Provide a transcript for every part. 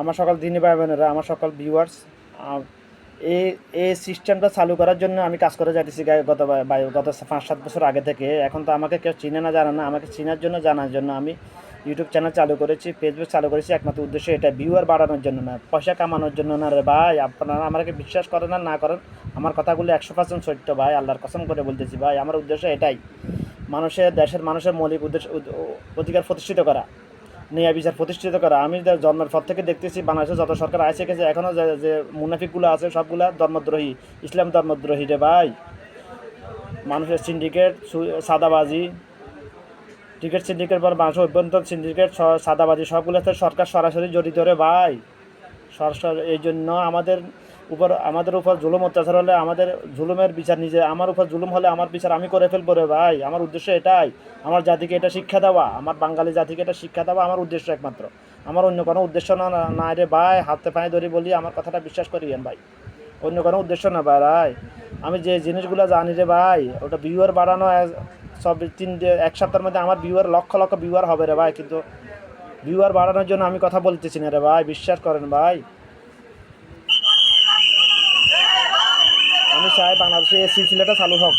আমার সকল দিনী ভাই বোনেরা আমার সকল ভিউয়ার্স এই এই সিস্টেমটা চালু করার জন্য আমি কাজ করে যাইতেছি গত গত পাঁচ সাত বছর আগে থেকে। এখন তো আমাকে কেউ চিনে না, জানা না। আমাকে চেনার জন্য, জানার জন্য আমি ইউটিউব চ্যানেল চালু করেছি ফেসবুক চালু করেছি। একমাত্র উদ্দেশ্য এটা ভিউয়ার বাড়ানোর জন্য না, পয়সা কামানোর জন্য না রে ভাই। আপনারা আমাকে বিশ্বাস করেন আর না করেন, আমার কথাগুলো একশো পার্সেন্ট সত্য ভাই। আল্লাহর কসম করে বলতেছি ভাই, আমার উদ্দেশ্য এটাই। মানুষের, দেশের মানুষের মৌলিক উদ্দেশ্য অধিকার প্রতিষ্ঠিত করা। ন্যায় বিচার প্রতিষ্ঠিত করা। আমি জন্মের পর থেকে দেখতেছি বাংলাদেশে যত সরকার আসে গেছে এখনও যে মুনাফিকগুলো আছে, সবগুলা ধর্মদ্রোহী, ইসলাম ধর্মদ্রোহী রে ভাই। মানুষের সিন্ডিকেট সাদাবাজি টিকিট সিন্ডিকেট বা মানুষের অভ্যন্তর সিন্ডিকেট সাদাবাজি, সবগুলোতে সরকার সরাসরি জড়িত রে ভাই। সরকার এই জন্য আমাদের উপর আমাদের উপর জুলুম অত্যাচার হলে আমাদের জুলুমের বিচার নিজে, আমার উপর জুলুম হলে আমার বিচার আমি করে ফেলব রে ভাই। আমার উদ্দেশ্য এটাই। আমার জাতিকে এটা শিক্ষা দেওয়া, আমার বাঙালি জাতিকে এটা শিক্ষা দেওয়া আমার উদ্দেশ্য একমাত্র। আমার অন্য কোনো উদ্দেশ্য না, না- রে ভাই। হাতে পায়ে ধরে বলি, আমার কথাটা বিশ্বাস করিয়েন ভাই। অন্য কোনো উদ্দেশ্য না ভাই, রাই। আমি যে জিনিসগুলো জানি রে ভাই, ওটা ভিউয়ার বাড়ানো সব তিন এক সপ্তাহের মধ্যে আমার ভিউয়ার লক্ষ লক্ষ ভিউয়ার হবে রে ভাই। কিন্তু ভিউয়ার বাড়ানোর জন্য আমি কথা বলতেছি না রে ভাই, বিশ্বাস করেন ভাই। চাই, বাংলাদেশে এই সিলসিলাটা চালু হোক।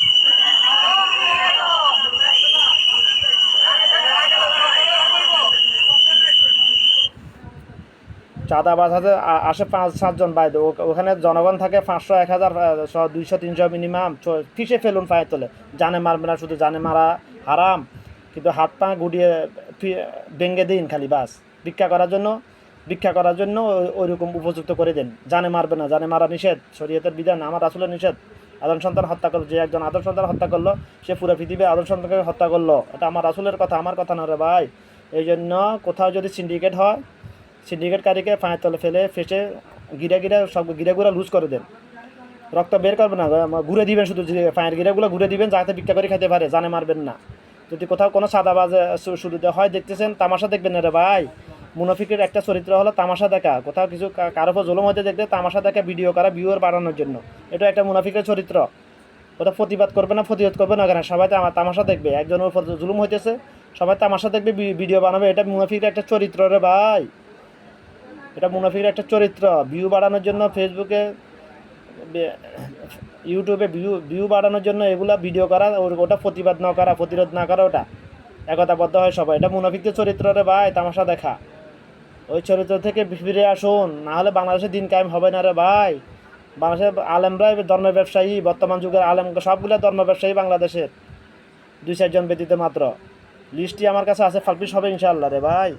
চাঁদাবাজ আছে আসে পাঁচ, সাতজন বাইরে ওখানে জনগণ থাকে পাঁচশো, এক হাজার দুইশো, তিনশো মিনিমাম কিসে ফেলুন পায়ে তোলে? জানে মারবে না শুধু জানে মারা হারাম। কিন্তু হাত পা গুটিয়ে ফি- ভেঙে দিন খালি, বাস। ভিক্ষা করার জন্য ভিক্ষা করার জন্য ওই- ওইরকম উপযুক্ত করে দিন। জানে মারবে না, জানে মারা নিষেধ, শরীয়তের বিধান, আমার আসলে নিষেধ। আদম সন্তান হত্যা করল, যে একজন আদম সন্তান হত্যা করল, সে পুরো পৃথিবী আদম সন্তানকে হত্যা করল। এটা আমার আসলের কথা, আমার কথা না রে ভাই। এই জন্য কোথাও যদি সিন্ডিকেট হয় সিন্ডিকেটকারীকে পায়ের তলে ফেলে, ফেসে, গিরা গিরা সব গিরা গুঁড়া লুজ করে দেন। রক্ত বের করবে না, ঘুরে দিবেন শুধু পায়ের গিরাগুলো ঘুরে দিবেন, যাতে ভিক্ষা করে খেতে পারে, জানে মারবেন না। যদি কোথাও কোনো সাদাবাজ শু- শুরুতে হয়, দেখতেছেন, তামাশা দেখবেন না রে ভাই। মুনাফিকের একটা চরিত্র হলো তামাশা দেখা। কোথাও কিছু কারও উপর জুলুম হতে দেখতে তামাশা দেখা ভিডিও করা ভিউয়ার বাড়ানোর জন্য। এটা একটা মুনাফিকের চরিত্র। ওটা প্রতিবাদ করবে না, প্রতিরোধ করবে না কেন? সবাই তামা- তামাশা দেখবে। একজনের উপর জুলুম হইতেছে, সবাই তামাশা দেখবে ভিডিও বানাবে। এটা মুনাফিকের একটা চরিত্র রে ভাই। এটা মুনাফিকের একটা চরিত্র। ভিউ বাড়ানোর জন্য ফেসবুকে ইউটিউবে ভিউ ভিউ বাড়ানোর জন্য এগুলা ভিডিও করা ওটা প্রতিবাদ না করা, প্রতিরোধ না করা, ওটা একতাবদ্ধ হয় সবাই। এটা মুনাফিকদের চরিত্র রে ভাই, তামাশা দেখা। ওই চরিত্র থেকে ফিরে আসুন, নাহলে বাংলাদেশে দিন কায়েম হবে না রে ভাই। বাংলাদেশের আলেমরাই ধর্ম ব্যবসায়ী, বর্তমান যুগের আলেম, সবগুলো ধর্ম ব্যবসায়ী বাংলাদেশের। দুই চারজন ব্যতীত মাত্র। লিস্টটি আমার কাছে আছে ফালপিস হবে ইনশাল্লাহ রে ভাই।